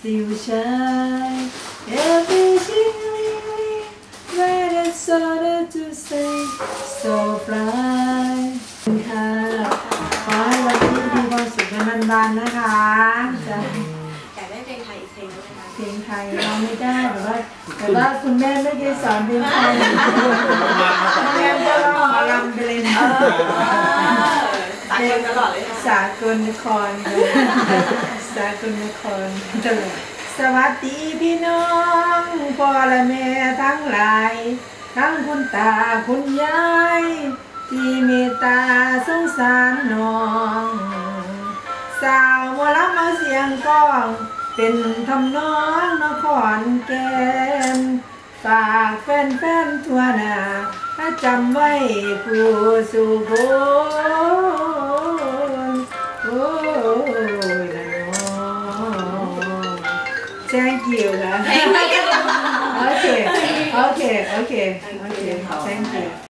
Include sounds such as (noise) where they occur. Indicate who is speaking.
Speaker 1: still shine. Everything living, when it's harder to say, so fly. ค่ะขอให้วันที่มีความสุขในบานๆนะคะจะ
Speaker 2: ได้เพลงไทยอีกเพลงนะคะ
Speaker 1: เพลงไทยเราไม่ได้แต่ว่าแต่ว่าคุณแม่ไม่เคยสอนเพลงไทยคุณแม่ก็ร้องรำไปเลยนะ
Speaker 2: กันตลอดเลยค่ะ
Speaker 1: สากลนครสากลนครตลอดสวัสดีพี่น้องพ่อและแม่ทั้งหลาย ทั้งคุณตาคุณยาย ที่เมตตาสงสารน้อง สาวหมอลมาเสียงก้อง เป็นทำน้องนครแก่นฝากแฟนๆทั่วหน้าจำไว้ผู้สุพนโอ้ยละน้อง Thank you
Speaker 2: Thank you.
Speaker 1: Okay (laughs) okay okay okay. Thank you